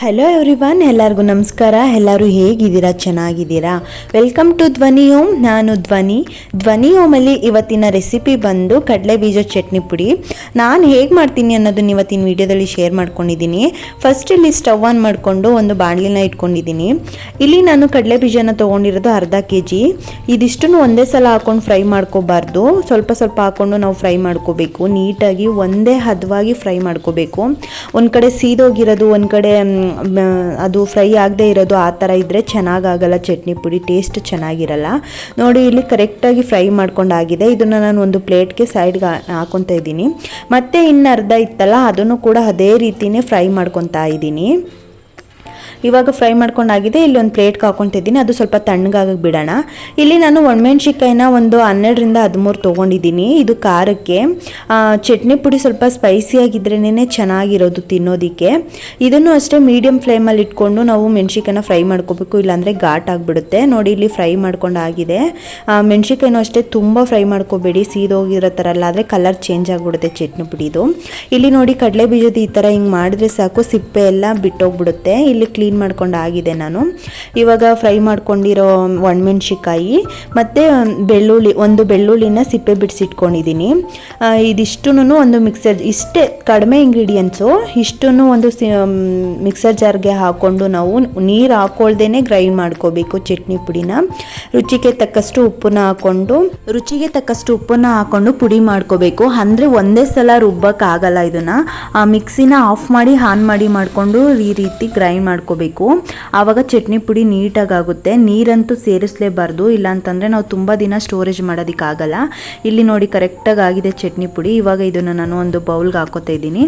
Hello everyone ಎಲ್ಲರಿಗೂ ನಮಸ್ಕಾರ. ಎಲ್ಲರೂ ಹೇಗಿದ್ದೀರಾ? ಚೆನ್ನಾಗಿದ್ದೀರಾ? ವೆಲ್ಕಮ್ ಟು ಧ್ವನಿ ಓಮ್ ನಾನು ಧ್ವನಿ ಧ್ವನಿ ಓಮಲ್ಲಿ ಇವತ್ತಿನ ರೆಸಿಪಿ ಬಂದು ಕಡಲೆ ಬೀಜ ಚಟ್ನಿ ಪುಡಿ. ನಾನು ಹೇಗೆ ಮಾಡ್ತೀನಿ ಅನ್ನೋದನ್ನ ಇವತ್ತಿನ ವಿಡಿಯೋದಲ್ಲಿ ಶೇರ್ ಮಾಡ್ಕೊಂಡಿದ್ದೀನಿ. ಫಸ್ಟ್ ಇಲ್ಲಿ ಸ್ಟವ್ ಆನ್ ಮಾಡಿಕೊಂಡು ಒಂದು ಬಾಣಲಿನ ಇಟ್ಕೊಂಡಿದ್ದೀನಿ. ಇಲ್ಲಿ ನಾನು ಕಡಲೆ ಬೀಜನ ತೊಗೊಂಡಿರೋದು ಅರ್ಧ ಕೆ ಜಿ ಇದಿಷ್ಟನ್ನು ಒಂದೇ ಸಲ ಹಾಕೊಂಡು ಫ್ರೈ ಮಾಡ್ಕೋಬಾರ್ದು. ಸ್ವಲ್ಪ ಸ್ವಲ್ಪ ಹಾಕೊಂಡು ನಾವು ಫ್ರೈ ಮಾಡ್ಕೋಬೇಕು. ನೀಟಾಗಿ ಒಂದೇ ಹದವಾಗಿ ಫ್ರೈ ಮಾಡ್ಕೋಬೇಕು. ಒಂದು ಕಡೆ ಸೀದೋಗಿರೋದು, ಒಂದು ಕಡೆ ಅದು ಫ್ರೈ ಆಗದೆ ಇರೋದು ಆ ಥರ ಇದ್ದರೆ ಚೆನ್ನಾಗಾಗಲ್ಲ. ಚಟ್ನಿ ಪುಡಿ ಟೇಸ್ಟ್ ಚೆನ್ನಾಗಿರಲ್ಲ. ನೋಡಿ, ಇಲ್ಲಿ ಕರೆಕ್ಟಾಗಿ ಫ್ರೈ ಮಾಡ್ಕೊಂಡಾಗಿದೆ. ಇದನ್ನು ನಾನು ಒಂದು ಪ್ಲೇಟ್ಗೆ ಸೈಡ್ಗೆ ಹಾಕೊತಾ ಇದ್ದೀನಿ. ಮತ್ತು ಇನ್ನು ಅರ್ಧ ಇತ್ತಲ್ಲ, ಅದನ್ನು ಕೂಡ ಅದೇ ರೀತಿಯೇ ಫ್ರೈ ಮಾಡ್ಕೊತಾ ಇದ್ದೀನಿ. ಇವಾಗ ಫ್ರೈ ಮಾಡ್ಕೊಂಡಾಗಿದೆ, ಇಲ್ಲಿ ಒಂದು ಪ್ಲೇಟ್ಗೆ ಹಾಕೊತಿದ್ದೀನಿ. ಅದು ಸ್ವಲ್ಪ ತಣ್ಣಗಾಗಕ್ಕೆ ಬಿಡೋಣ. ಇಲ್ಲಿ ನಾನು ಒಣಮೆಣ್ಸಿಕಾಯಿನ ಒಂದು ಹನ್ನೆರಡರಿಂದ ಹದಿಮೂರು ತೊಗೊಂಡಿದ್ದೀನಿ. ಇದು ಖಾರಕ್ಕೆ. ಚಟ್ನಿ ಪುಡಿ ಸ್ವಲ್ಪ ಸ್ಪೈಸಿಯಾಗಿದ್ರೇ ಚೆನ್ನಾಗಿರೋದು ತಿನ್ನೋದಕ್ಕೆ. ಇದನ್ನು ಅಷ್ಟೇ ಮೀಡಿಯಮ್ ಫ್ಲೇಮಲ್ಲಿ ಇಟ್ಕೊಂಡು ನಾವು ಮೆಣ್ಸಿಕಾಯಿನ ಫ್ರೈ ಮಾಡ್ಕೋಬೇಕು. ಇಲ್ಲಾಂದರೆ ಘಾಟ್ ಆಗಿಬಿಡುತ್ತೆ. ನೋಡಿ, ಇಲ್ಲಿ ಫ್ರೈ ಮಾಡ್ಕೊಂಡಾಗಿದೆ ಮೆಣ್ಸಿಕಾಯಿನೂ ಅಷ್ಟೇ ತುಂಬ ಫ್ರೈ ಮಾಡ್ಕೋಬೇಡಿ. ಸೀದೋಗಿರೋ ಥರ ಅಲ್ಲ, ಆದರೆ ಕಲರ್ ಚೇಂಜ್ ಆಗಿಬಿಡುತ್ತೆ ಚಟ್ನಿ ಪುಡಿದು. ಇಲ್ಲಿ ನೋಡಿ ಕಡಲೆ ಬೀಜದ ಈ ಥರ ಹಿಂಗೆ ಮಾಡಿದ್ರೆ ಸಾಕು. ಸಿಪ್ಪೆ ಎಲ್ಲ ಬಿಟ್ಟೋಗ್ಬಿಡುತ್ತೆ. ಇಲ್ಲಿ ಕ್ಲೀನ್ ಮಾಡ್ಕೊಂಡು ಆಗಿದೆ ನಾನು. ಇವಾಗ ಫ್ರೈ ಮಾಡ್ಕೊಂಡಿರೋ ಒಣಮೆಣ್ಸಿಕಾಯಿ ಮತ್ತು ಬೆಳ್ಳುಳ್ಳಿ, ಒಂದು ಬೆಳ್ಳುಳ್ಳಿನ ಸಿಪ್ಪೆ ಬಿಡಿಸಿಟ್ಕೊಂಡಿದ್ದೀನಿ ಇದಿಷ್ಟೂ ಒಂದು ಮಿಕ್ಸರ್, ಇಷ್ಟೇ ಕಡಿಮೆ ಇಂಗ್ರೀಡಿಯೆಂಟ್ಸು ಇಷ್ಟೂ ಒಂದು ಮಿಕ್ಸರ್ ಜಾರ್ಗೆ ಹಾಕ್ಕೊಂಡು ನಾವು ನೀರು ಹಾಕೊಳ್ದೇ ಗ್ರೈಂಡ್ ಮಾಡ್ಕೋಬೇಕು ಚಟ್ನಿ ಪುಡಿನ. ರುಚಿಗೆ ತಕ್ಕಷ್ಟು ಉಪ್ಪನ್ನ ಹಾಕ್ಕೊಂಡು ರುಚಿಗೆ ತಕ್ಕಷ್ಟು ಉಪ್ಪನ್ನ ಹಾಕ್ಕೊಂಡು ಪುಡಿ ಮಾಡ್ಕೋಬೇಕು. ಅಂದರೆ ಒಂದೇ ಸಲ ರುಬ್ಬಕ್ಕಾಗಲ್ಲ ಇದನ್ನು. ಮಿಕ್ಸಿನ ಆಫ್ ಮಾಡಿ, ಆನ್ ಮಾಡಿ ಮಾಡಿಕೊಂಡು ಈ ರೀತಿ ಗ್ರೈಂಡ್ ಮಾಡ್ಕೋಬೇಕು. ಆವಾಗ ಚಟ್ನಿ ಪುಡಿ ನೀಟಾಗಿ ಆಗುತ್ತೆ ನೀರಂತೂ ಸೇರಿಸಲೇಬಾರ್ದು. ಇಲ್ಲಾಂತಂದರೆ ನಾವು ತುಂಬ ದಿನ ಸ್ಟೋರೇಜ್ ಮಾಡೋದಕ್ಕಾಗಲ್ಲ. ಇಲ್ಲಿ ನೋಡಿ ಕರೆಕ್ಟಾಗಿ ಆಗಿದೆ ಚಟ್ನಿ ಪುಡಿ. ಇವಾಗ ಇದನ್ನು ನಾನು ಒಂದು ಬೌಲ್ಗೆ ಹಾಕೋತಾ ಇದ್ದೀನಿ.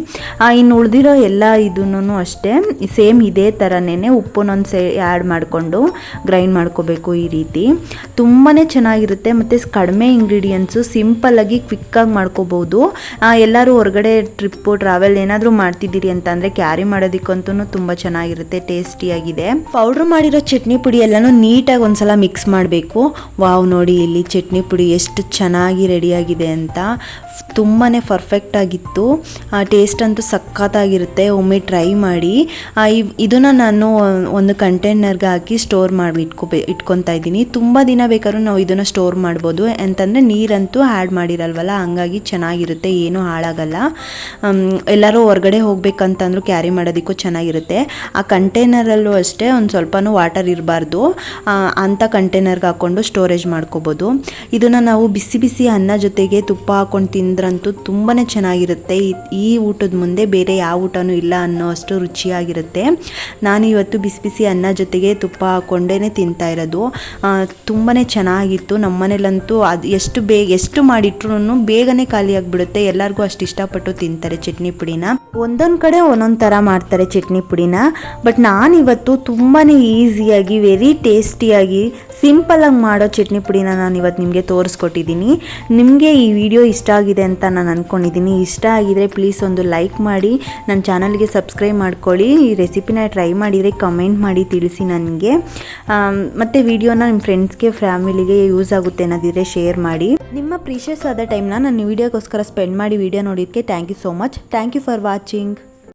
ಇನ್ನು ಉಳಿದಿರೋ ಎಲ್ಲ ಇದನ್ನು ಅಷ್ಟೇ. ಸೇಮ್ ಇದೇ ಥರನೇ ಉಪ್ಪನ್ನೊಂದು ಸೇ ಆ್ಯಡ್ ಮಾಡಿಕೊಂಡು ಗ್ರೈಂಡ್ ಮಾಡ್ಕೋಬೇಕು ಈ ರೀತಿ. ತುಂಬಾ ಚೆನ್ನಾಗಿರುತ್ತೆ. ಮತ್ತು ಕಡಿಮೆ ಇಂಗ್ರೀಡಿಯೆಂಟ್ಸು ಸಿಂಪಲ್ಲಾಗಿ ಕ್ವಿಕ್ಕಾಗಿ ಮಾಡ್ಕೋಬೋದು. ಎಲ್ಲರೂ ಹೊರಗಡೆ ಟ್ರಿಪ್ಪು ಟ್ರಾವೆಲ್ ಏನಾದರೂ ಮಾಡ್ತಿದ್ದೀರಿ ಅಂತಂದರೆ ಕ್ಯಾರಿ ಮಾಡೋದಕ್ಕಂತೂ ತುಂಬ ಚೆನ್ನಾಗಿರುತ್ತೆ. ಟೇಸ್ಟಿಯಾಗಿದೆ ಪೌಡರ್ ಮಾಡಿರೋ ಚಟ್ನಿ ಪುಡಿ ಎಲ್ಲನೂ ನೀಟಾಗಿ ಒಂದ್ಸಲ ಮಿಕ್ಸ್ ಮಾಡಬೇಕು. ವಾವ್, ನೋಡಿ ಇಲ್ಲಿ ಚಟ್ನಿ ಪುಡಿ ಎಷ್ಟು ಚೆನ್ನಾಗಿ ರೆಡಿಯಾಗಿದೆ ಅಂತ. ತುಂಬಾ ಪರ್ಫೆಕ್ಟ್ ಆಗಿತ್ತು. ಟೇಸ್ಟ್ ಅಂತೂ ಸಖತ್ತಾಗಿರುತ್ತೆ. ಒಮ್ಮೆ ಟ್ರೈ ಮಾಡಿ. ಇದನ್ನು ಇದನ್ನ ನಾನು ಒಂದು ಕಂಟೈನರ್ಗೆ ಹಾಕಿ ಸ್ಟೋರ್ ಮಾಡಿ ಇಟ್ಕೋಬೇ ಇಟ್ಕೊತಾ ಇದ್ದೀನಿ. ತುಂಬ ದಿನ ಬೇಕಾದ್ರೂ ನಾವು ಇದನ್ನು ಸ್ಟೋರ್ ಮಾಡ್ಬೋದು. ಅಂತಂದರೆ ನೀರಂತೂ ಆ್ಯಡ್ ಮಾಡಿರಲ್ವಲ್ಲ? ಹಂಗಾಗಿ ಚೆನ್ನಾಗಿರುತ್ತೆ. ಏನೂ ಹಾಳಾಗಲ್ಲ. ಎಲ್ಲರೂ ಹೊರಗಡೆ ಹೋಗ್ಬೇಕಂತಂದ್ರೂ ಕ್ಯಾರಿ ಮಾಡೋದಕ್ಕೂ ಚೆನ್ನಾಗಿರುತ್ತೆ. ಆ ಕಂಟೈನರಲ್ಲೂ ಅಷ್ಟೇ ಒಂದು ಸ್ವಲ್ಪನೂ ವಾಟರ್ ಇರಬಾರ್ದು. ಅಂಥ ಕಂಟೈನರ್ಗೆ ಹಾಕ್ಕೊಂಡು ಸ್ಟೋರೇಜ್ ಮಾಡ್ಕೋಬೋದು. ಇದನ್ನು ನಾವು ಬಿಸಿ ಬಿಸಿ ಅನ್ನ ಜೊತೆಗೆ ತುಪ್ಪ ಹಾಕ್ಕೊಂಡು ತಿಂದ್ರಂತೂ ತುಂಬಾ ಚೆನ್ನಾಗಿರುತ್ತೆ. ಈ- ಊಟದ ಮುಂದೆ ಬೇರೆ ಯಾವ ಊಟನೂ ಇಲ್ಲ ಅನ್ನೋ ಅಷ್ಟು ರುಚಿಯಾಗಿರುತ್ತೆ. ನಾನು ಇವತ್ತು ಬಿಸಿ ಬಿಸಿ ಅನ್ನ ಜೊತೆಗೆ ತುಪ್ಪ ಹಾಕ್ಕೊಂಡೇ ತಿಂತಾ ಇರೋದು. ತುಂಬಾ ಚೆನ್ನಾಗಿತ್ತು. ನಮ್ಮನೇಲಂತೂ ಅದು ಎಷ್ಟು ಬೇಗ ಎಷ್ಟು ಮಾಡಿಟ್ರು ಬೇಗನೆ ಖಾಲಿ ಆಗಿಬಿಡುತ್ತೆ. ಎಲ್ಲರಿಗೂ ಅಷ್ಟು ಇಷ್ಟಪಟ್ಟು ತಿಂತಾರೆ ಚಟ್ನಿ ಪುಡಿನ. ಒಂದೊಂದು ಕಡೆ ಒಂದೊಂದು ಥರ ಮಾಡ್ತಾರೆ ಚಟ್ನಿ ಪುಡಿನ. ಬಟ್ ನಾನು ಇವತ್ತು ತುಂಬಾ ಈಸಿಯಾಗಿ, ವೆರಿ ಟೇಸ್ಟಿಯಾಗಿ ಸಿಂಪಲಾಗಿ ಮಾಡೋ ಚಟ್ನಿ ಪುಡಿನ ನಾನು ಇವತ್ತು ನಿಮಗೆ ತೋರಿಸ್ಕೊಟ್ಟಿದ್ದೀನಿ ನಿಮಗೆ ಈ ವಿಡಿಯೋ ಇಷ್ಟ ಆಗಿದೆ ಅಂತ ನಾನು ಅಂದ್ಕೊಂಡಿದ್ದೀನಿ ಇಷ್ಟ ಆಗಿದರೆ ಪ್ಲೀಸ್ ಒಂದು ಲೈಕ್ ಮಾಡಿ ನನ್ನ ಚಾನಲ್ಗೆ ಸಬ್ಸ್ಕ್ರೈಬ್ ಮಾಡ್ಕೊಳ್ಳಿ. ಈ ರೆಸಿಪಿನ ಟ್ರೈ ಮಾಡಿದರೆ ಕಮೆಂಟ್ ಮಾಡಿ ತಿಳಿಸಿ ನನಗೆ. ಮತ್ತು ವಿಡಿಯೋನ ನಿಮ್ಮ ಫ್ರೆಂಡ್ಸ್ಗೆ ಫ್ಯಾಮಿಲಿಗೆ ಯೂಸ್ ಆಗುತ್ತೆ ಅನ್ನೋದಿದ್ರೆ ಶೇರ್ ಮಾಡಿ. ನಿಮ್ಮ ಪ್ರೀಷಿಯಸ್ ಆದ ಟೈಮ್ನ ನಾನು ವಿಡಿಯೋಗೋಸ್ಕರ ಸ್ಪೆಂಡ್ ಮಾಡಿ ವಿಡಿಯೋ ನೋಡಿದ್ದಕ್ಕೆ thank you so much thank you for watching